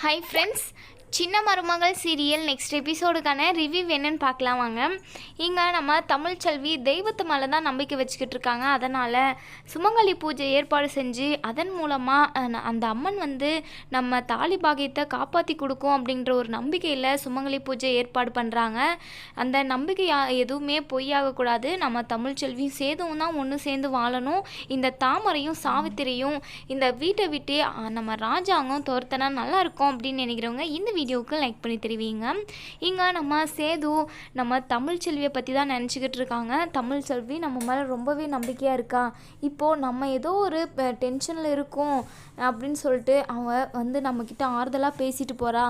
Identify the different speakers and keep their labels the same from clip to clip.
Speaker 1: Hi friends, சின்ன மருமகள் serial next எபிசோடுக்கான review என்னன்னு பார்க்கலாம் வாங்க. இங்கே நம்ம தமிழ் செல்வி தெய்வத்து மேலே தான் நம்பிக்கை வச்சுக்கிட்டு இருக்காங்க. அதனால் சுமங்கலி பூஜை ஏற்பாடு செஞ்சு அதன் மூலமாக அந்த அம்மன் வந்து நம்ம தாலி பாகியத்தை காப்பாற்றி கொடுக்கும் அப்படின்ற ஒரு நம்பிக்கையில் சுமங்கலி பூஜை ஏற்பாடு பண்ணுறாங்க அந்த நம்பிக்கையா எதுவுமே பொய்யாகக்கூடாது நம்ம தமிழ் செல்வியும் சேதுவும் தான் ஒன்று சேர்ந்து வாழணும். இந்த தாமரையும் சாவித்திரியும் இந்த வீட்டை விட்டு நம்ம ராஜாங்கம் துரத்தனா நல்லா இருக்கும் அப்படின்னு நினைக்கிறவங்க இந்த வீடியோவுக்கு லைக் பண்ணி தெரிவிங்க. இங்கே நம்ம சேது நம்ம தமிழ் செல்வியை பற்றி தான் நினச்சிக்கிட்டு இருக்காங்க. தமிழ் செல்வி நம்ம மேலே ரொம்பவே நம்பிக்கையாக இருக்கா? இப்போது நம்ம ஏதோ ஒரு டென்ஷனில் இருக்கோம் அப்படின்னு சொல்லிட்டு அவங்க வந்து நம்மக்கிட்ட ஆறுதலாக பேசிட்டு போகிறா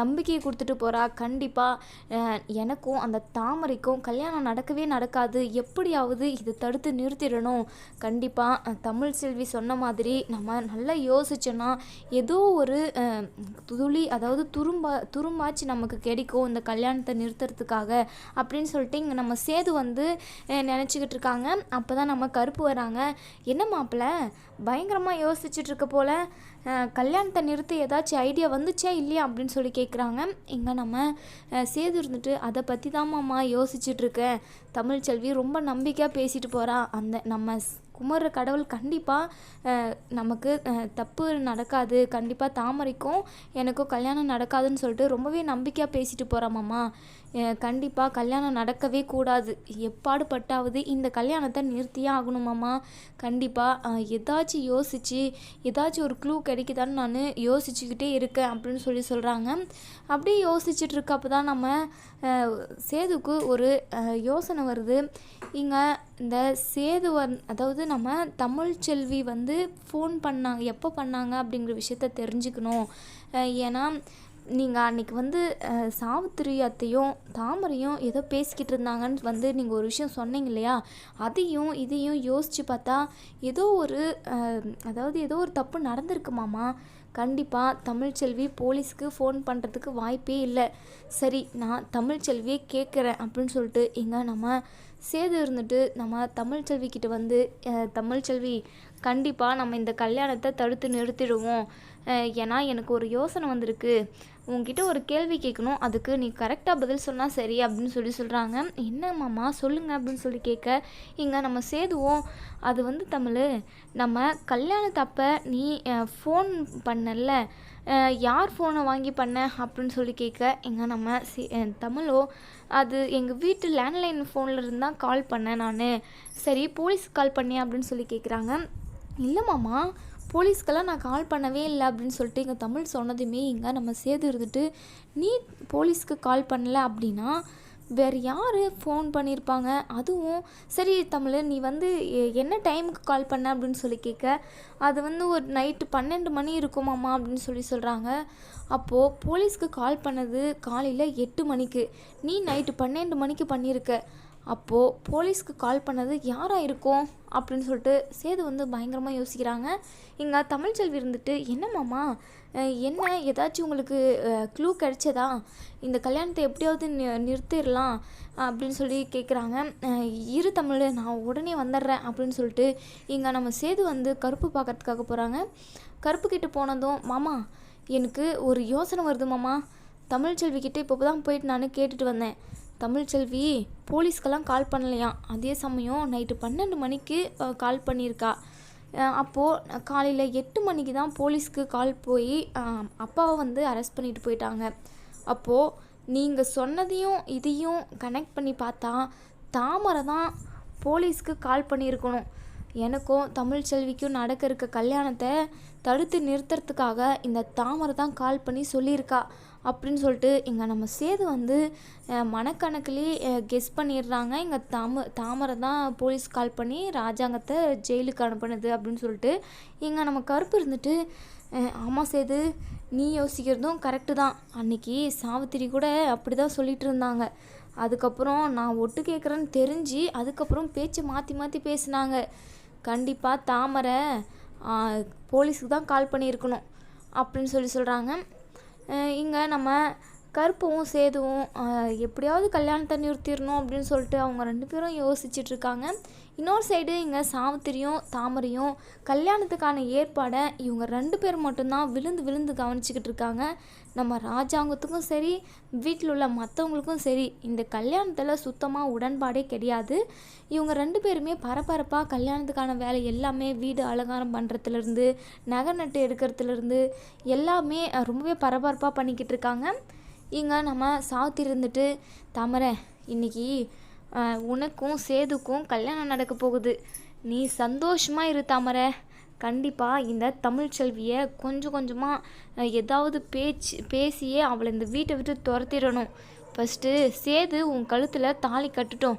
Speaker 1: நம்பிக்கையை கொடுத்துட்டு போகிறா கண்டிப்பாக எனக்கும் அந்த தாமரைக்கும் கல்யாணம் நடக்கவே நடக்காது. எப்படியாவது இதை தடுத்து நிறுத்திடணும். கண்டிப்பாக தமிழ் செல்வி சொன்ன மாதிரி நம்ம நல்லா யோசிச்சோன்னா ஏதோ ஒரு துளி அதாவது துரும்பா துரும்பாச்சு நமக்கு கிடைக்கும். இந்த கல்யாணத்தை நிறுத்துறதுக்காக அப்படின்னு சொல்லிட்டு இங்கே நம்ம சேது வந்து நினச்சிக்கிட்டு இருக்காங்க. அப்போ தான் நம்ம கருப்பு வராங்க. என்ன மாப்பிள்ள பயங்கரமாக யோசிச்சுட்ருக்க போல். கல்யாணத்தை நிறுத்தி ஏதாச்சும் ஐடியா வந்துச்சா இல்லையா? அப்படின்னு சொல்லி கேட்குறாங்க இங்கே நம்ம சேது இருந்துட்டு அதை பற்றி தான் மாமா யோசிச்சுட்ருக்கேன் தமிழ் செல்வி ரொம்ப நம்பிக்கையாக பேசிட்டு போகிறா அந்த நம்ம குமர கடவுள் கண்டிப்பாக நமக்கு தப்பு நடக்காது. கண்டிப்பாக தாமரைக்கும் எனக்கும் கல்யாணம் நடக்காதுன்னு சொல்லிட்டு ரொம்பவே நம்பிக்கையாக பேசிட்டு போகிறாமாம்மா கண்டிப்பாக கல்யாணம் நடக்கவே கூடாது. எப்பாடு பட்டாவது இந்த கல்யாணத்தை நிறுத்தியே ஆகணுமாம்மா கண்டிப்பாக ஏதாச்சும் யோசித்து ஏதாச்சும் ஒரு க்ளூ கிடைக்குதான்னு நான் யோசிச்சுக்கிட்டே இருக்கேன் அப்படின்னு சொல்லி சொல்கிறாங்க அப்படியே யோசிச்சுட்டு இருக்கப்போ தான் நம்ம சேதுக்கு ஒரு யோசனை வருது. இங்கே இந்த சேது வந் அதாவது நம்ம தமிழ் செல்வி வந்து ஃபோன் பண்ணாங்க எப்போ பண்ணாங்க அப்படிங்கிற விஷயத்த தெரிஞ்சுக்கணும். ஏன்னா நீங்கள் அன்றைக்கி வந்து சாவித்திரி அத்தையும் தாமரையும் ஏதோ பேசிக்கிட்டு இருந்தாங்கன்னு வந்து நீங்கள் ஒரு விஷயம் சொன்னீங்க இல்லையா? அதையும் இதையும் யோசித்து பார்த்தா ஏதோ ஒரு அதாவது ஏதோ ஒரு தப்பு நடந்திருக்குமாமா கண்டிப்பாக தமிழ்ச்செல்வி போலீஸ்க்கு ஃபோன் பண்ணுறதுக்கு வாய்ப்பே இல்லை. சரி நான் தமிழ்ச்செல்வியை கேட்குறேன் அப்படின்னு சொல்லிட்டு இங்கே நம்ம சேது இருந்துட்டு நம்ம தமிழ்ச்செல்வி கிட்ட வந்து தமிழ்ச்செல்வி கண்டிப்பாக நம்ம இந்த கல்யாணத்தை தடுத்து நிறுத்திடுவோம். ஏன்னா எனக்கு ஒரு யோசனை வந்திருக்கு. உங்ககிட்ட ஒரு கேள்வி கேட்கணும் அதுக்கு நீ கரெக்டாக பதில் சொன்னால் சரி அப்படின்னு சொல்லி சொல்கிறாங்க என்ன மாமா? சொல்லுங்கள் அப்படின்னு சொல்லி கேட்க இங்கே நம்ம சேதுவோம். அது வந்து தமிழ் நம்ம கல்யாணத்தப்ப நீ ஃபோன் பண்ணல யார் ஃபோனை வாங்கி பண்ண? அப்படின்னு சொல்லி கேட்க எங்கள் நம்ம தமிழோ அது எங்கள் வீட்டு லேண்ட்லைன் ஃபோனில் இருந்து தான் கால் பண்ணேன் நான். சரி போலீஸ்க்கு கால் பண்ணேன் அப்படின்னு சொல்லி கேட்குறாங்க இல்லை மாமா போலீஸ்க்கெல்லாம் நான் கால் பண்ணவே இல்லை அப்படின்னு சொல்லிட்டு இங்கே தமிழ் சொன்னதுமே இங்கே நம்ம சேது இருந்துட்டு நீ போலீஸ்க்கு கால் பண்ணல அப்படின்னா வேறு யார் ஃபோன் பண்ணியிருப்பாங்க? அதுவும் சரி தமிழ் நீ வந்து என்ன டைமுக்கு கால் பண்ண? அப்படின்னு சொல்லி கேட்க அது வந்து ஒரு நைட்டு பன்னெண்டு மணி இருக்குமாம்மா? அப்படின்னு சொல்லி சொல்கிறாங்க. அப்போது போலீஸ்க்கு கால் பண்ணது காலையில் எட்டு மணிக்கு. நீ நைட்டு பன்னெண்டு மணிக்கு பண்ணியிருக்க. அப்போது போலீஸ்க்கு கால் பண்ணது யாராக இருக்கும் அப்படின்னு சொல்லிட்டு சேது வந்து பயங்கரமாக யோசிக்கிறாங்க. இங்கே தமிழ்ச்செல்வி இருந்துட்டு என்னம்மாம்மா என்ன? ஏதாச்சும் உங்களுக்கு க்ளூ கிடைச்சதா? இந்த கல்யாணத்தை எப்படியாவது நி நிறுத்திடலாம் அப்படின்னு சொல்லி கேட்குறாங்க இரு தமிழ் நான் உடனே வந்துடுறேன் அப்படின்னு சொல்லிட்டு இங்கே நம்ம சேது வந்து கருப்பு பார்க்கறதுக்காக போகிறாங்க கருப்பு கிட்ட போனதும் மாமா எனக்கு ஒரு யோசனை வருது மாமா. தமிழ்ச்செல்வி கிட்டே இப்போ தான் போயிட்டு நான் கேட்டுட்டு வந்தேன். தமிழ்ச்செல்வி போலீஸ்க்கெல்லாம் கால் பண்ணலையாம் அதே சமயம் நைட்டு பன்னெண்டு மணிக்கு கால் பண்ணியிருக்கா. அப்போது காலையில் எட்டு மணிக்கு தான் போலீஸ்க்கு கால் போய் அப்பாவை வந்து அரெஸ்ட் பண்ணிட்டு போயிட்டாங்க. அப்போது நீங்கள் சொன்னதையும் இதையும் கனெக்ட் பண்ணி பார்த்தா தாமரை தான் போலீஸ்க்கு கால் பண்ணியிருக்கணும். எனக்கும் தமிழ்ச்செல்விக்கும் நடக்க இருக்க கல்யாணத்தை தடுத்து நிறுத்துறதுக்காக இந்த தாமரை தான் கால் பண்ணி சொல்லியிருக்கா. அப்படின்னு சொல்லிட்டு இங்கே நம்ம சேது வந்து மனக்கணக்கிலே கெஸ் பண்ணிடுறாங்க. இங்கே தாம தாமரை தான் போலீஸ் கால் பண்ணி ராஜாங்கத்தை ஜெயிலுக்கு அனுப்புனது அப்படின்னு சொல்லிட்டு இங்கே நம்ம கருப்பு இருந்துட்டு ஆமாம் சேது நீ யோசிக்கிறதும் கரெக்டு தான். அன்னைக்கு சாவித்திரி கூட அப்படி தான் சொல்லிட்டு இருந்தாங்க. அதுக்கப்புறம் நான் ஒட்டு கேட்குறேன்னு தெரிஞ்சு அதுக்கப்புறம் பேச்சு மாற்றி மாற்றி பேசினாங்க. கண்டிப்பாக தாமரை போலீஸுக்கு தான் கால் பண்ணியிருக்கணும் அப்படின்னு சொல்லி சொல்கிறாங்க இங்கே நம்ம கருப்பும் சேதுவும் எப்படியாவது கல்யாணத்தை நிறுத்திடணும் அப்படின்னு சொல்லிட்டு அவங்க ரெண்டு பேரும் யோசிச்சுட்ருக்காங்க இன்னொரு சைடு இங்கே சாவித்திரியும் தாமரையும் கல்யாணத்துக்கான ஏற்பாடை இவங்க ரெண்டு பேர் மட்டும்தான் விழுந்து விழுந்து கவனிச்சிக்கிட்டு இருக்காங்க. நம்ம ராஜாங்கத்துக்கும் சரி வீட்டில் உள்ள மற்றவங்களுக்கும் சரி இந்த கல்யாணத்தில் சுத்தமாக உடன்பாடே கிடையாது. இவங்க ரெண்டு பேருமே பரபரப்பாக கல்யாணத்துக்கான வேலை எல்லாமே வீடு அலங்காரம் பண்ணுறதுலேருந்து நகை நட்டு எடுக்கிறதுலேருந்து எல்லாமே ரொம்பவே பரபரப்பாக பண்ணிக்கிட்டு இருக்காங்க. இங்கே நம்ம சாவித்திரி இருந்துட்டு தாமரை இன்னைக்கு உனக்கும் சேதுக்கும் கல்யாணம் நடக்க போகுது. நீ சந்தோஷமாக இரு தாமரை. கண்டிப்பாக இந்த தமிழ் செல்வியை கொஞ்சம் கொஞ்சமாக ஏதாவது பேச்சு பேசியே அவளை இந்த வீட்டை விட்டு துரத்திடணும். ஃபஸ்ட்டு சேது உன் கழுத்தில் தாலி கட்டுட்டோம்.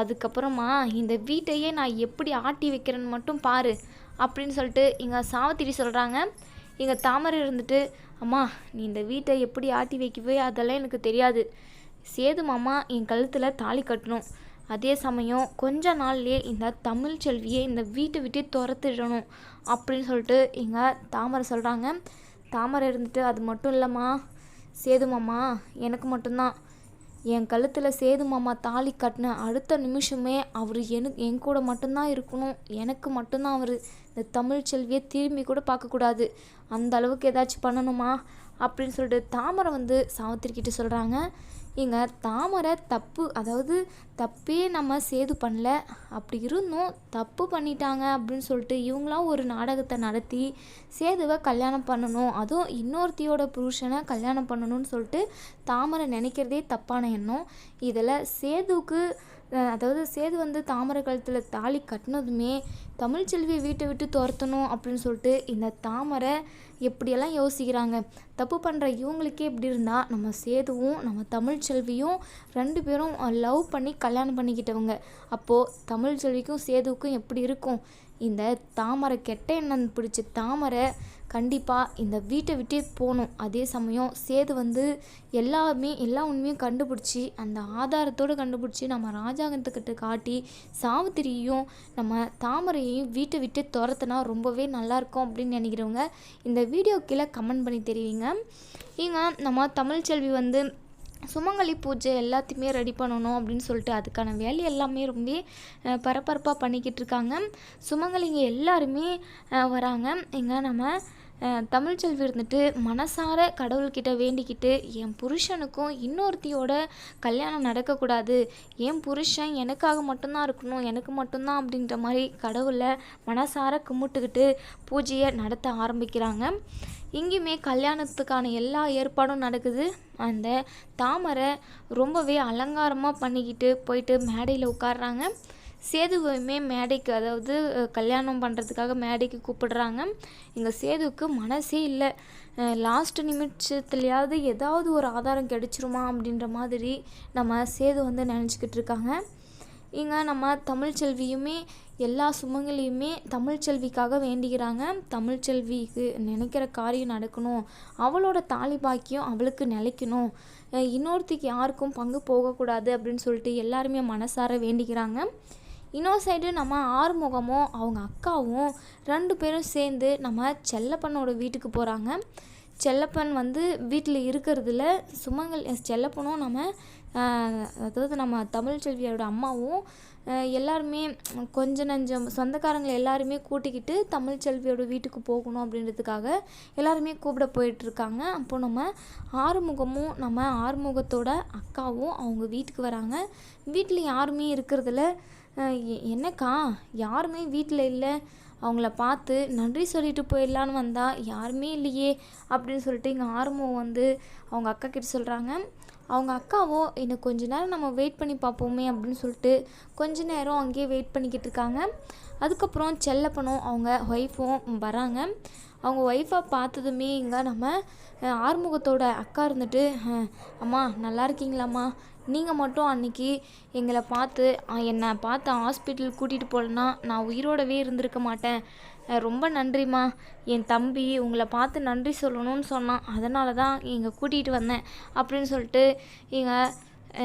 Speaker 1: அதுக்கப்புறமா இந்த வீட்டையே நான் எப்படி ஆட்டி வைக்கிறேன்னு மட்டும் பாரு அப்படின்னு சொல்லிட்டு இங்கே சாவத்திரி சொல்கிறாங்க இங்கே தாமரை இருந்துட்டு அம்மா நீ இந்த வீட்டை எப்படி ஆட்டி வைக்கவே? அதெல்லாம் எனக்கு தெரியாது. சேது மாமா என் கழுத்தில் தாலி கட்டணும். அதே சமயம் கொஞ்ச நாள்லயே இந்த தமிழ் செல்வியை இந்த வீட்டை விட்டே துரத்திடணும் அப்படின்னு சொல்லிட்டு இங்கே தாமரை சொல்கிறாங்க தாமரை இருந்துட்டு அது மட்டும் இல்லைம்மா சேது மாமா எனக்கு மட்டும்தான். என் கழுத்தில் சேது மாமா தாலி கட்டின அடுத்த நிமிஷமே அவர் எனக்கு என் கூட மட்டும்தான் இருக்கணும். எனக்கு மட்டும்தான் அவர். இந்த தமிழ் செல்வியை திரும்பி கூட பார்க்கக்கூடாது. அந்த அளவுக்கு ஏதாச்சும் பண்ணணுமா? அப்படின்னு சொல்லிட்டு தாமரை வந்து சாவித்திரிக்கிட்ட சொல்கிறாங்க இங்கே தாமரை தப்பு அதாவது தப்பே நம்ம சேது பண்ணல. அப்படி இருந்தும் தப்பு பண்ணிட்டாங்க அப்படின்னு சொல்லிட்டு இவங்களாம் ஒரு நாடகத்தை நடத்தி சேதுவை கல்யாணம் பண்ணணும். அதுவும் இன்னொருத்தியோட புருஷனை கல்யாணம் பண்ணணும்னு சொல்லிட்டு தாமரை நினைக்கிறதே தப்பான எண்ணம். இதில் சேதுவுக்கு அதாவது சேது வந்து தாமரை கழுத்தில் தாலி கட்டினதுமே தமிழ்ச்செல்வியை வீட்டை விட்டு துரத்தணும் அப்படின்னு சொல்லிட்டு இந்த தாமரை எப்படியெல்லாம் யோசிக்கிறாங்க? தப்பு பண்ணுற இவங்களுக்கே இப்படி இருந்தால் நம்ம சேதுவும் நம்ம தமிழ்ச்செல்வியும் ரெண்டு பேரும் லவ் பண்ணி கல்யாணம் பண்ணிக்கிட்டவங்க. அப்போது தமிழ்ச்செல்விக்கும் சேதுவுக்கும் எப்படி இருக்கும்? இந்த தாமரை கெட்ட எண்ணம் பிடிச்ச தாமரை கண்டிப்பாக இந்த வீட்டை விட்டே போகணும். அதே சமயம் சேது வந்து எல்லாமே எல்லா உண்மையும் கண்டுபிடிச்சி அந்த ஆதாரத்தோடு கண்டுபிடிச்சி நம்ம ராஜாங்கத்துக்கிட்ட காட்டி சாவித்திரியையும் நம்ம தாமரையையும் வீட்டை விட்டு துரத்துனா ரொம்பவே நல்லாயிருக்கும் அப்படின்னு நினைக்கிறவங்க இந்த வீடியோ கீழே கமெண்ட் பண்ணி தெரிவிங்க. இங்க நம்ம தமிழ்ச்செல்வி வந்து சுமங்கலி பூஜை எல்லாத்தையுமே ரெடி பண்ணணும் அப்படின்னு சொல்லிட்டு அதுக்கான வேலை எல்லாமே ரொம்ப பரபரப்பாக பண்ணிக்கிட்டு இருக்காங்க. சுமங்கலிங்க எல்லாருமே வராங்க. இங்கே நம்ம தமிழ்ச்செல்வி இருந்துட்டு மனசார கடவுள்கிட்ட வேண்டிக்கிட்டு என் புருஷனுக்கும் இன்னொருத்தியோட கல்யாணம் நடக்கக்கூடாது. என் புருஷன் எனக்காக மட்டும்தான் இருக்கணும் எனக்கு மட்டும்தான் அப்படின்ற மாதிரி கடவுளை மனசார கும்பிட்டுக்கிட்டு பூஜையை நடத்த ஆரம்பிக்கிறாங்க. இங்கேயுமே கல்யாணத்துக்கான எல்லா ஏற்பாடும் நடக்குது. அந்த தாமரை ரொம்பவே அலங்காரமாக பண்ணிக்கிட்டு போயிட்டு மேடையில் உட்காடுறாங்க சேதுவையுமே மேடைக்கு அதாவது கல்யாணம் பண்ணுறதுக்காக மேடைக்கு கூப்பிடுறாங்க. எங்கள் சேதுவுக்கு மனசே இல்லை. லாஸ்ட் நிமிஷத்துலையாவது ஏதாவது ஒரு ஆதாரம் கிடைச்சிருமா அப்படின்ற மாதிரி நம்ம சேது வந்து நினச்சிக்கிட்டு இருக்காங்க. இங்கே நம்ம தமிழ்ச்செல்வியுமே எல்லா சுமங்கலியுமே தமிழ்ச்செல்விக்காக வேண்டிக்கிறாங்க. தமிழ்ச்செல்விக்கு நினைக்கிற காரியம் நடக்கணும். அவளோட தாலி பாக்கியம் அவளுக்கு நிலைக்கணும். இன்னொருத்திக்கு யாருக்கும் பங்கு போகக்கூடாது அப்படின்னு சொல்லிட்டு எல்லாருமே மனசார வேண்டிக்கிறாங்க. இன்னொரு சைடு நம்ம ஆறுமுகமும் அவங்க அக்காவும் ரெண்டு பேரும் சேர்ந்து நம்ம செல்லப்பனோட வீட்டுக்கு போகிறாங்க செல்லப்பன் வந்து வீட்டில் இருக்கிறதுல சுமங்கல் செல்லப்பனும் நம்ம அதாவது நம்ம தமிழ்ச்செல்வியோட அம்மாவும் எல்லாருமே கொஞ்சம் நஞ்சம் சொந்தக்காரங்களை எல்லாருமே கூட்டிக்கிட்டு தமிழ்ச்செல்வியோட வீட்டுக்கு போகணும் அப்படின்றதுக்காக எல்லாருமே கூப்பிட போயிட்டுருக்காங்க. அப்போ நம்ம ஆறுமுகமும் நம்ம ஆறுமுகத்தோட அக்காவும் அவங்க வீட்டுக்கு வராங்க. வீட்டில் யாருமே இருக்கிறதுல என்னக்கா? யாருமே வீட்டில் இல்லை. அவங்கள பார்த்து நன்றி சொல்லிட்டு போயிடலான்னு வந்தால் யாருமே இல்லையே அப்படின்னு சொல்லிட்டு எங்கள் ஆறுமுகம் வந்து அவங்க அக்கா கிட்ட சொல்கிறாங்க அவங்க அக்காவோ இன்னும் கொஞ்ச நேரம் நம்ம வெயிட் பண்ணி பார்ப்போமே அப்படின்னு சொல்லிட்டு கொஞ்ச நேரம் அங்கேயே வெயிட் பண்ணிக்கிட்டு இருக்காங்க. அதுக்கப்புறம் செல்லப்பனும் அவங்க ஒய்ஃபும் வராங்க. அவங்க ஒய்ஃபாக பார்த்ததுமே இங்கே நம்ம ஆறுமுகத்தோட அக்கா இருந்துட்டு அம்மா நல்லா இருக்கீங்களாம்மா? நீங்கள் மட்டும் அன்னைக்கு எங்களை பார்த்து என்னை பார்த்து ஹாஸ்பிட்டல் கூட்டிகிட்டு போகலன்னா நான் உயிரோடவே இருந்திருக்க மாட்டேன். ரொம்ப நன்றிம்மா. என் தம்பி உங்களை பார்த்து நன்றி சொல்லணும்னு சொன்னான். அதனால தான் இங்கே கூட்டிகிட்டு வந்தேன். அப்படின்னு சொல்லிட்டு இங்கே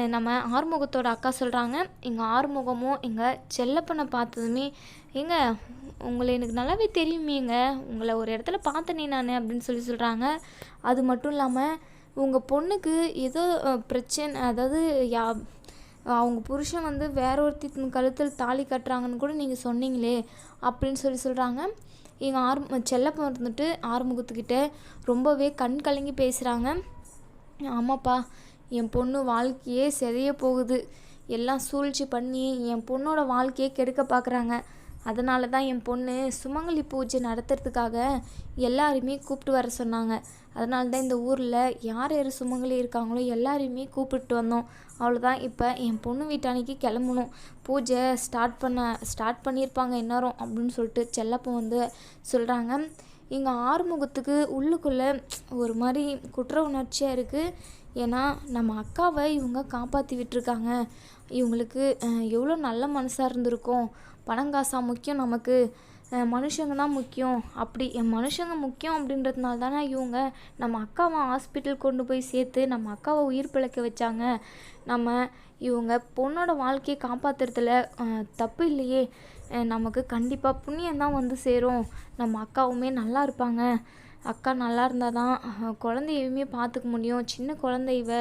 Speaker 1: நம்ம ஆறுமுகத்தோட அக்கா சொல்கிறாங்க எங்கள் ஆறுமுகமும் எங்கள் செல்லப்பனை பார்த்ததுமே ஏங்க உங்களை எனக்கு நல்லாவே தெரியுமேங்க. உங்களை ஒரு இடத்துல பார்த்தனே நான் அப்படின்னு சொல்லி சொல்கிறாங்க அது மட்டும் இல்லாமல் உங்கள் பொண்ணுக்கு ஏதோ பிரச்சனை அதாவது யா அவங்க புருஷன் வந்து வேற ஒருத்தி கழுத்தில் தாலி கட்டுறாங்கன்னு கூட நீங்கள் சொன்னீங்களே அப்படின்னு சொல்லி சொல்கிறாங்க எங்கள் ஆறு செல்லப்பன் இருந்துட்டு ஆறுமுகத்துக்கிட்ட ரொம்பவே கண் கலங்கி பேசுகிறாங்க ஆமாப்பா என் பொண்ணு வாழ்க்கையே சிதைய போகுது. எல்லாம் சூழ்ச்சி பண்ணி என் பொண்ணோட வாழ்க்கையே கெடுக்க பார்க்குறாங்க அதனால தான் என் பொண்ணு சுமங்கலி பூஜை நடத்துறதுக்காக எல்லாருமே கூப்பிட்டு வர சொன்னாங்க. அதனால தான் இந்த ஊரில் யார் யார் சுமங்கலி இருக்காங்களோ எல்லாரையுமே கூப்பிட்டு வந்தோம். அவ்வளோதான் இப்போ என் பொண்ணு வீட்டானிக்கு கிளம்பணும். பூஜை ஸ்டார்ட் பண்ண ஸ்டார்ட் பண்ணியிருப்பாங்க இந்நேரம் அப்படின்னு சொல்லிட்டு செல்லப்போ வந்து சொல்கிறாங்க இங்கே ஆறுமுகத்துக்கு உள்ளுக்குள்ளே ஒரு மாதிரி குற்ற உணர்ச்சியாக இருக்குது ஏன்னா நம்ம அக்காவை இவங்க காப்பாற்றி விட்டுருக்காங்க இவங்களுக்கு எவ்வளோ நல்ல மனசாக இருந்திருக்கும். பணங்காசா முக்கியம் நமக்கு. மனுஷங்க தான் முக்கியம். அப்படி என் மனுஷங்க முக்கியம் அப்படின்றதுனால தானே இவங்க நம்ம அக்காவை ஹாஸ்பிட்டல் கொண்டு போய் சேர்த்து நம்ம அக்காவை உயிர் பிழைக்க வச்சாங்க. நம்ம இவங்க பொண்ணோட வாழ்க்கையை காப்பாற்றுறதுல தப்பு இல்லையே. நமக்கு கண்டிப்பாக புண்ணியம் தான் வந்து சேரும். நம்ம அக்காவுமே நல்லா இருப்பாங்க. அக்கா நல்லா இருந்தால் தான் குழந்தையுமே பார்த்துக்க முடியும். சின்ன குழந்தை இவ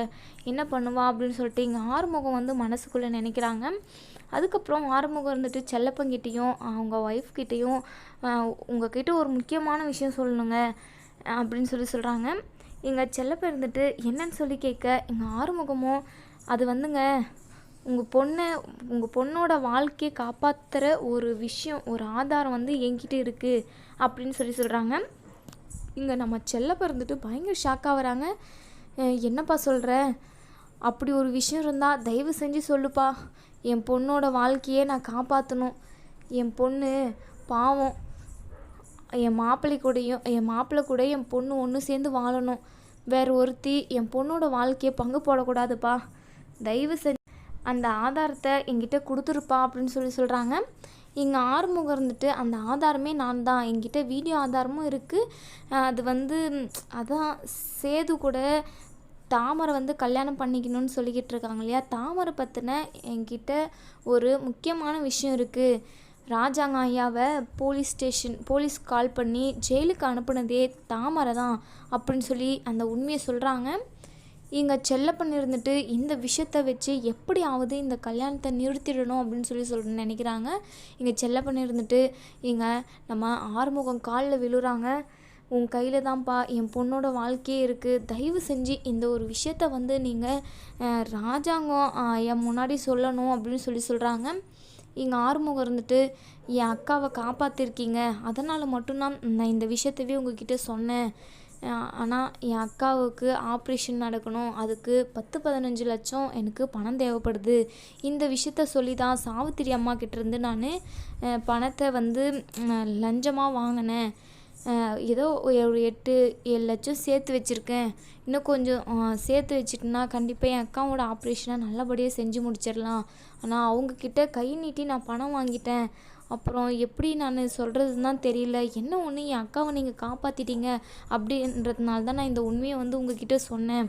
Speaker 1: என்ன பண்ணுவா அப்படின்னு சொல்லிட்டு இங்கே ஆறுமுகம் வந்து மனசுக்குள்ளே நினைக்கிறாங்க. அதுக்கப்புறம் ஆறுமுகம் இருந்துட்டு செல்லப்பங்கிட்டேயும் அவங்க ஒய்ஃப்கிட்டேயும் உங்ககிட்ட ஒரு முக்கியமான விஷயம் சொல்லணுங்க அப்படின்னு சொல்லி சொல்கிறாங்க எங்கள் செல்லப்ப இருந்துட்டு என்னன்னு சொல்லி கேட்க எங்கள் ஆறுமுகமும் அது வந்துங்க உங்கள் பொண்ணை உங்கள் பொண்ணோட வாழ்க்கையை காப்பாற்றுற ஒரு விஷயம் ஒரு ஆதாரம் வந்து என்கிட்ட இருக்குது அப்படின்னு சொல்லி சொல்கிறாங்க இங்கே நம்ம செல்ல பிறந்துட்டு பயங்கர ஷாக் ஆகிறாங்க என்னப்பா சொல்கிற அப்படி ஒரு விஷயம் இருந்தால் தயவு செஞ்சு சொல்லுப்பா. என் பொண்ணோட வாழ்க்கையே நான் காப்பாற்றணும் என் பொண்ணு பாவம். என் மாப்பிள்ளை கூடயும் என் மாப்பிள்ளை கூட என் பொண்ணு ஒன்று சேர்ந்து வாழணும். வேற ஒருத்தி என் பொண்ணோட வாழ்க்கையை பங்கு போடக்கூடாதுப்பா. தயவு செஞ்சு அந்த ஆதாரத்தை என்கிட்ட கொடுத்துருப்பா அப்படின்னு சொல்லி சொல்கிறாங்க இங்கே ஆறுமுகம் இருந்துட்டு அந்த ஆதாரமே நான் தான். என்கிட்ட வீடியோ ஆதாரமும் இருக்குது அது வந்து அதான் சேது கூட தாமரை வந்து கல்யாணம் பண்ணிக்கணும்னு சொல்லிக்கிட்டு இருக்காங்க இல்லையா? தாமரை பற்றின என்கிட்ட ஒரு முக்கியமான விஷயம் இருக்குது ராஜாங்க ஐயாவை போலீஸ் ஸ்டேஷன் போலீஸ் கால் பண்ணி ஜெயிலுக்கு அனுப்புனதே தாமரை தான் அப்படின்னு சொல்லி அந்த உண்மையை சொல்கிறாங்க இங்கே செல்லப்பன் இருந்துட்டு இந்த விஷயத்தை வச்சு எப்படியாவது இந்த கல்யாணத்தை நிறுத்திடணும் அப்படின்னு சொல்லி சொல்ல நினைக்கிறாங்க. இங்கே செல்லப்பன் இருந்துட்டு இங்கே நம்ம ஆறுமுகம் காலில் விழுறாங்க. உன் கையில் தான்ப்பா என் பொண்ணோட வாழ்க்கையே இருக்குது தயவு செஞ்சு இந்த ஒரு விஷயத்த வந்து நீங்கள் ராஜாங்கம் என் முன்னாடி சொல்லணும் அப்படின்னு சொல்லி சொல்கிறாங்க இங்கே ஆறுமுகம் இருந்துட்டு என் அக்காவை காப்பாற்றிருக்கீங்க அதனால் மட்டும்தான் நான் இந்த விஷயத்தவே உங்ககிட்ட சொன்னேன். ஆனால் என் அக்காவுக்கு ஆப்ரேஷன் நடக்கணும். அதுக்கு பத்து பதினஞ்சு லட்சம் எனக்கு பணம் தேவைப்படுது. இந்த விஷயத்த சொல்லி தான் சாவித்திரி அம்மா கிட்டேருந்து நான் பணத்தை வந்து லஞ்சமாக வாங்கினேன். ஏதோ ஒரு எட்டு ஏழு லட்சம் சேர்த்து வச்சுருக்கேன். இன்னும் கொஞ்சம் சேர்த்து வச்சிட்டேன்னா கண்டிப்பாக என் அக்காவோட ஆப்ரேஷனை நல்லபடியாக செஞ்சு முடிச்சிடலாம். ஆனால் அவங்கக்கிட்ட கை நீட்டி நான் பணம் வாங்கிட்டேன். அப்புறம் எப்படி நான் சொல்கிறதுன்னு தான் தெரியல. என்ன ஒன்று என் அக்காவை நீங்கள் காப்பாற்றிட்டீங்க அப்படின்றதுனால தான் நான் இந்த உண்மையை வந்து உங்ககிட்ட சொன்னேன்.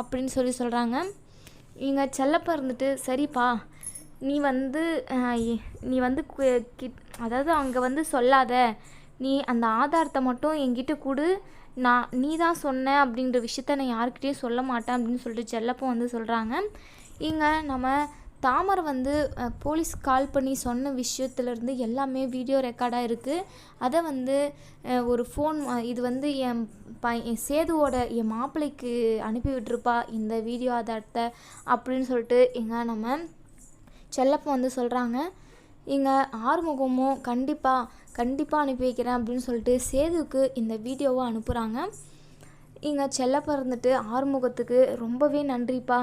Speaker 1: அப்படின்னு சொல்லி சொல்கிறாங்க இங்கே செல்லப்பா இருந்துட்டு சரிப்பா நீ வந்து நீ வந்து கிட் அதாவது அங்கே வந்து சொல்லாத. நீ அந்த ஆதாரத்தை மட்டும் என்கிட்ட கொடு. நான் நீ தான் சொன்ன அப்படின்ற விஷயத்த நான் யாருக்கிட்டேயும் சொல்ல மாட்டேன் அப்படின்னு சொல்லிட்டு செல்லப்போ வந்து சொல்கிறாங்க இங்கே நம்ம தாமரை வந்து போலீஸ் கால் பண்ணி சொன்ன விஷயத்துலேருந்து எல்லாமே வீடியோ ரெக்கார்டாக இருக்குது அதை வந்து ஒரு ஃபோன் இது வந்து என் ப என் சேதுவோட என் மாப்பிள்ளைக்கு அனுப்பி விட்டுருப்பா இந்த வீடியோ ஆதாரத்தை அப்படின்னு சொல்லிட்டு எங்கே நம்ம செல்லப்பா வந்து சொல்கிறாங்க இங்கே ஆறுமுகமும் கண்டிப்பாக கண்டிப்பாக அனுப்பி வைக்கிறேன் அப்படின்னு சொல்லிட்டு சேதுவுக்கு இந்த வீடியோவை அனுப்புகிறாங்க இங்கே செல்லப்பா இருந்துட்டு ஆறுமுகத்துக்கு ரொம்பவே நன்றிப்பா.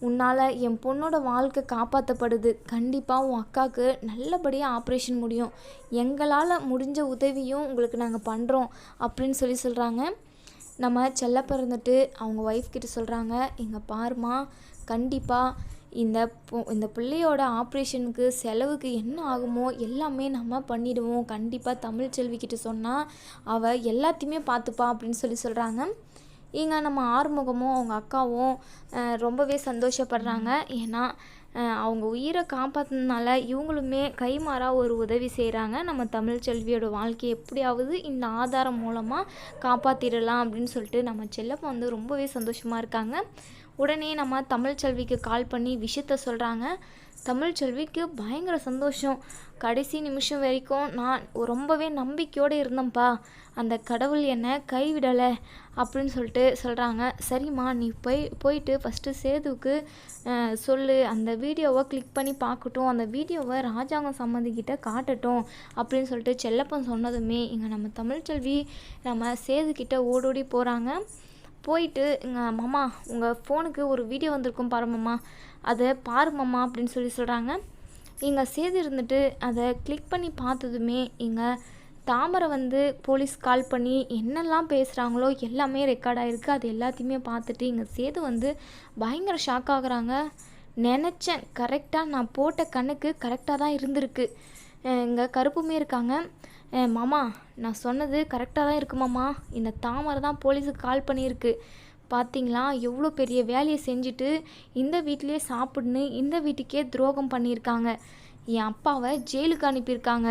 Speaker 1: உன்னால் என் பொண்ணோட வாழ்க்கை காப்பாற்றப்படுது கண்டிப்பாக உன் அக்காவுக்கு நல்லபடியாக ஆப்ரேஷன் முடியும். எங்களால் முடிஞ்ச உதவியும் உங்களுக்கு நாங்கள் பண்ணுறோம் அப்படின்னு சொல்லி சொல்கிறாங்க நம்ம செல்ல பிறந்துட்டு அவங்க ஒய்ஃப் கிட்ட சொல்கிறாங்க இங்கே பாருமா கண்டிப்பாக இந்த இந்த பிள்ளையோட ஆப்ரேஷனுக்கு செலவுக்கு என்ன ஆகுமோ எல்லாமே நம்ம பண்ணிடுவோம். கண்டிப்பாக தமிழ் கிட்ட சொன்னால் அவள் எல்லாத்தையுமே பார்த்துப்பா அப்படின்னு சொல்லி சொல்கிறாங்க இங்கே நம்ம ஆறுமுகமும் அவங்க அக்காவும் ரொம்பவே சந்தோஷப்படுறாங்க. ஏன்னா அவங்க உயிரை காப்பாற்றினால இவங்களுமே கைமாறாக ஒரு உதவி செய்கிறாங்க நம்ம தமிழ் செல்வியோட வாழ்க்கையை எப்படியாவது இந்த ஆதாரம் மூலமாக காப்பாற்றிடலாம் அப்படின்னு சொல்லிட்டு நம்ம செல்லப்பா வந்து ரொம்பவே சந்தோஷமாக இருக்காங்க. உடனே நம்ம தமிழ்ச்செல்விக்கு கால் பண்ணி விஷயத்த சொல்கிறாங்க தமிழ்ச்செல்விக்கு பயங்கர சந்தோஷம். கடைசி நிமிஷம் வரைக்கும் நான் ரொம்பவே நம்பிக்கையோடு இருந்தேன்ப்பா. அந்த கடவுள் என்னை கைவிடலை அப்படின்னு சொல்லிட்டு சொல்கிறாங்க சரிம்மா நீ போய் போயிட்டு ஃபஸ்ட்டு சேதுவுக்கு சொல்லு. அந்த வீடியோவை கிளிக் பண்ணி பார்க்கட்டும். அந்த வீடியோவை ராஜாங்கம் சம்மந்திக்கிட்ட காட்டட்டும் அப்படின்னு சொல்லிட்டு செல்லப்பன் சொன்னதுமே இங்கே நம்ம தமிழ்ச்செல்வி நம்ம சேதுக்கிட்ட ஓடோடி போகிறாங்க போயிட்டு எங்கள் மாமா உங்கள் ஃபோனுக்கு ஒரு வீடியோ வந்திருக்கும் பாரு மாமா. அதை பாரு மாமா அப்படின்னு சொல்லி சொல்கிறாங்க எங்கள் சேது இருந்துட்டு அதை கிளிக் பண்ணி பார்த்ததுமே இங்கே தாமரை வந்து போலீஸ் கால் பண்ணி என்னெல்லாம் பேசுகிறாங்களோ எல்லாமே ரெக்கார்ட் ஆகிருக்கு அது எல்லாத்தையுமே பார்த்துட்டு இங்கே சேது வந்து பயங்கர ஷாக் ஆகுறாங்க. நினச்சேன் கரெக்டாக நான் போட்ட கண்ணுக்கு கரெக்டாக தான் இருந்திருக்கு. இங்கே கருப்புமே இருக்காங்க. மாமா நான் சொன்னது கரெக்டாக தான் இருக்கு மாமா. இந்த தாமரை தான் போலீஸுக்கு கால் பண்ணியிருக்கு. பார்த்தீங்களா எவ்வளோ பெரிய வேலையை செஞ்சுட்டு இந்த வீட்டிலேயே சாப்பிடுன்னு இந்த வீட்டுக்கே துரோகம் பண்ணியிருக்காங்க. என் அப்பாவை ஜெயிலுக்கு அனுப்பியிருக்காங்க.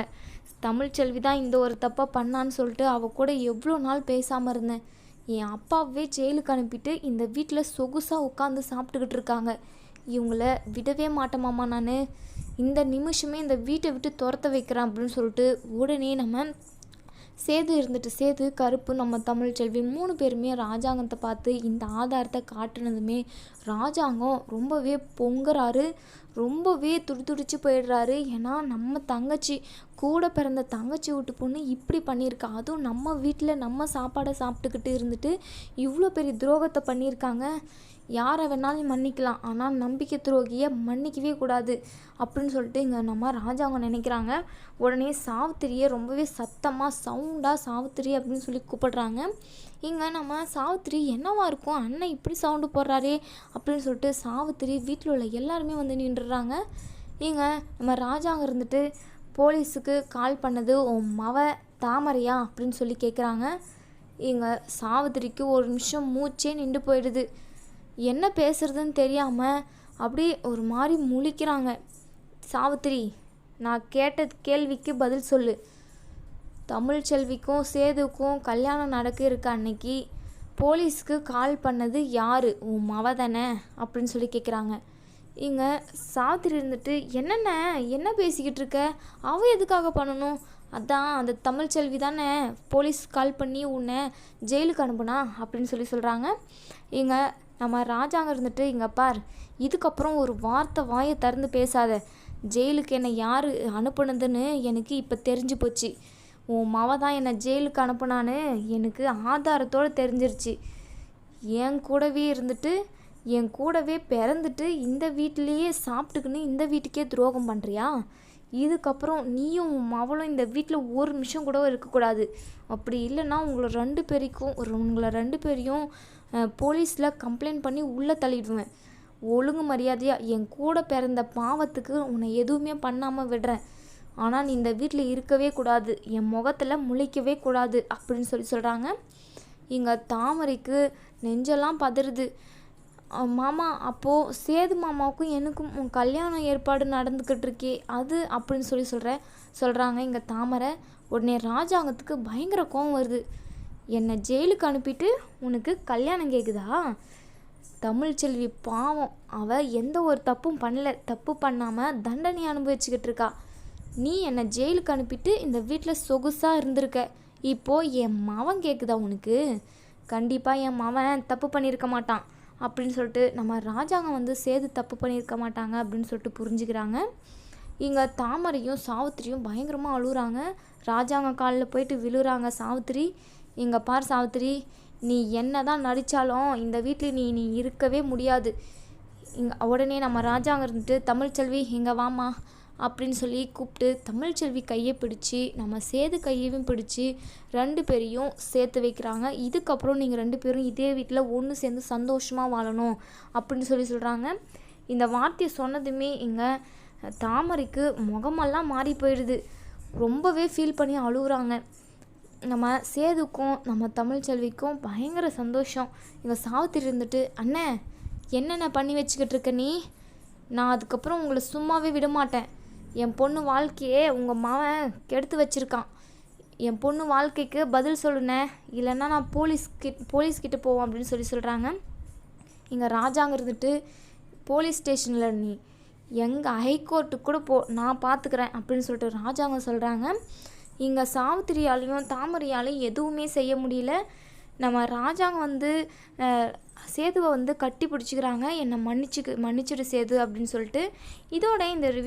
Speaker 1: தமிழ்ச்செல்வி தான் இந்த ஒரு தப்பாக பண்ணான்னு சொல்லிட்டு அவ கூட எவ்வளோ நாள் பேசாமல் இருந்தேன். என் அப்பாவே ஜெயிலுக்கு அனுப்பிட்டு இந்த வீட்டில் சொகுசாக உட்காந்து சாப்பிட்டுக்கிட்டு இருக்காங்க. இவங்கள விடவே மாட்டேமாமா நான். இந்த நிமிஷமே இந்த வீட்டை விட்டு துரத்த வைக்கிறான் அப்படின்னு சொல்லிட்டு உடனே நம்ம சேது இருந்துட்டு சேது கருப்பு நம்ம தமிழ்ச்செல்வி மூணு பேருமே ராஜாங்கத்தை பார்த்து இந்த ஆதாரத்தை காட்டுனதுமே ராஜாங்கம் ரொம்பவே பொங்குறாரு ரொம்பவே துடிதுடிச்சு போயிடுறாரு. ஏன்னா நம்ம தங்கச்சி கூட பிறந்த தங்கச்சி வீட்டு பொண்ணு இப்படி பண்ணியிருக்கா. அதுவும் நம்ம வீட்டில் நம்ம சாப்பாடை சாப்பிட்டுக்கிட்டு இருந்துட்டு இவ்வளோ பெரிய துரோகத்தை பண்ணியிருக்காங்க. யாரை வேணாலும் மன்னிக்கலாம். ஆனால் நம்பிக்கை துரோகியை மன்னிக்கவே கூடாது அப்படின்னு சொல்லிட்டு இங்கே நம்ம ராஜாங்கம் நினைக்கிறாங்க. உடனே சாவித்திரியை ரொம்பவே சத்தமாக சவுண்டாக சாவித்திரி அப்படின்னு சொல்லி கூப்பிடுறாங்க. இங்கே நம்ம சாவித்திரி என்னவா இருக்கும்? அண்ணன் இப்படி சவுண்டு போடுறாரே அப்படின்னு சொல்லிட்டு சாவித்திரி வீட்டில் உள்ள எல்லாருமே வந்து நின்றுறாங்க இங்கே நம்ம ராஜாங்க இருந்துட்டு போலீஸுக்கு கால் பண்ணது உன் மவ தாமரையா? அப்படின்னு சொல்லி கேட்குறாங்க இங்கே சாவித்திரிக்கு ஒரு நிமிஷம் மூச்சே நின்று போயிடுது. என்ன பேசுறதுன்னு தெரியாமல் அப்படியே ஒரு மாதிரி முழிக்கிறாங்க. சாவித்திரி நான் கேட்ட கேள்விக்கு பதில் சொல்லு. தமிழ்ச்செல்விக்கும் சேதுக்கும் கல்யாணம் நடக்க இருக்க அன்னைக்கு. போலீஸ்க்கு கால் பண்ணது யாரு? உன் மவ தானே? அப்படின்னு சொல்லி கேட்குறாங்க இங்கே சாவித்திரி இருந்துட்டு என்னென்ன? என்ன பேசிக்கிட்டு இருக்க? அவ எதுக்காக பண்ணணும்? அதான் அந்த தமிழ்ச்செல்வி தானே. போலீஸ் கால் பண்ணி உன்னை ஜெயிலுக்கு அனுப்புனா? அப்படின்னு சொல்லி சொல்கிறாங்க இங்கே நம்ம ராஜாங்க இருந்துட்டு இங்கே பார் இதுக்கப்புறம் ஒரு வார்த்தை வாயை திறந்து பேசாத. ஜெயிலுக்கு என்னை யார் அனுப்புனதுன்னு எனக்கு இப்போ தெரிஞ்சு போச்சு. உன் மவ தான் என்னை ஜெயிலுக்கு அனுப்புனான்னு எனக்கு ஆதாரத்தோடு தெரிஞ்சிருச்சு. என் கூடவே இருந்துட்டு என் கூடவே பிறந்துட்டு இந்த வீட்டிலேயே சாப்பிட்டுக்கின்னு இந்த வீட்டுக்கே துரோகம் பண்ணுறியா இதுக்கப்புறம் நீயும் உன் மவளும் இந்த வீட்டில் ஒரு நிமிஷம் கூட இருக்கக்கூடாது. அப்படி இல்லைன்னா உங்களை ரெண்டு பேருக்கும் உங்களை ரெண்டு பேரையும் போலீஸில் கம்ப்ளைண்ட் பண்ணி உள்ளே தள்ளிடுவேன். ஒழுங்கு மரியாதையாக என் கூட பிறந்த பாவத்துக்கு உன்னை எதுவுமே பண்ணாமல் விடுறேன். ஆனால் நீ இந்த வீட்டில் இருக்கவே கூடாது என் முகத்தில் முழிக்கவே கூடாது அப்படின்னு சொல்லி சொல்கிறாங்க இங்கே தாமரைக்கு நெஞ்செல்லாம் பதறுது. மாமா அப்போது சேது மாமாவுக்கும் எனக்கும் உன் கல்யாணம் ஏற்பாடு நடந்துக்கிட்டு இருக்கே அது அப்படின்னு சொல்லி சொல்கிற சொல்கிறாங்க இங்கே தாமரை. உடனே ராஜாங்கத்துக்கு பயங்கர கோவம் வருது. என்னை ஜெயிலுக்கு அனுப்பிட்டு உனக்கு கல்யாணம் கேட்குதா தமிழ்ச்செல்வி பாவம். அவ எந்த ஒரு தப்பும் பண்ணல. தப்பு பண்ணாமல் தண்டனை அனுபவிச்சுக்கிட்டு இருக்கா. நீ என்னை ஜெயிலுக்கு அனுப்பிட்டு இந்த வீட்டில் சொகுசாக இருந்திருக்க. இப்போ என் மவன் கேட்குதா உனக்கு? கண்டிப்பாக என் மவன் தப்பு பண்ணியிருக்க மாட்டான் அப்படின்னு சொல்லிட்டு நம்ம ராஜாங்கம் வந்து சேது தப்பு பண்ணியிருக்க மாட்டாங்க அப்படின்னு சொல்லிட்டு புரிஞ்சுக்கிறாங்க. இங்கே தாமரையும் சாவித்திரியும் பயங்கரமாக அழுகுறாங்க. ராஜாங்க காலில் போயிட்டு விழுறாங்க சாவித்திரி. இங்கே பார் சாவித்திரி நீ என்ன தான் நடித்தாலும் இந்த வீட்டில் நீ நீ இருக்கவே முடியாது. இங்கே உடனே நம்ம ராஜாங்க இருந்துட்டு தமிழ்ச்செல்வி இங்கே வாமா அப்படின்னு சொல்லி கூப்பிட்டு தமிழ்ச்செல்வி கையை பிடிச்சி நம்ம சேது கையையும் பிடிச்சி ரெண்டு பேரையும் சேர்த்து வைக்கிறாங்க. இதுக்கப்புறம் நீங்கள் ரெண்டு பேரும் இதே வீட்டில் ஒன்று சேர்ந்து சந்தோஷமாக வாழணும் அப்படின்னு சொல்லி சொல்கிறாங்க இந்த வார்த்தையை சொன்னதுமே இங்கே தாமரைக்கு முகமெல்லாம் மாறி போயிடுது. ரொம்பவே ஃபீல் பண்ணி அழுகுறாங்க. நம்ம சேதுக்கும் நம்ம தமிழ்ச்செல்விக்கும் பயங்கர சந்தோஷம். இங்கே சாவித்திரி இருந்துட்டு அண்ணே என்னென்ன பண்ணி வச்சுக்கிட்டு இருக்க நீ? நான் அதுக்கப்புறம் உங்களை சும்மாவே விட மாட்டேன் என் பொண்ணு வாழ்க்கையே உங்கள் மாவன் கெடுத்து வச்சுருக்கான். என் பொண்ணு வாழ்க்கைக்கு பதில் சொல்லுண்ணே. இல்லைன்னா நான் போலீஸ் கிட் போலீஸ் கிட்ட போவோம் அப்படின்னு சொல்லி சொல்கிறாங்க இங்கே ராஜாங்க இருந்துட்டு போலீஸ் ஸ்டேஷனில் நீ எங்கள் ஹைகோர்ட்டுக்கு கூட போ நான் பார்த்துக்கிறேன் அப்படின்னு சொல்லிட்டு ராஜாங்க சொல்கிறாங்க இங்கே சாவித்திரியாலையும் தாமரையாலையும் எதுவுமே செய்ய முடியல. நம்ம ராஜாங்க வந்து சேதுவை வந்து கட்டி பிடிச்சிக்கிறாங்க என்னை மன்னிச்சுக்கு மன்னிச்சிடு சேது அப்படின்னு சொல்லிட்டு இதோட இந்த ரிவ்யூ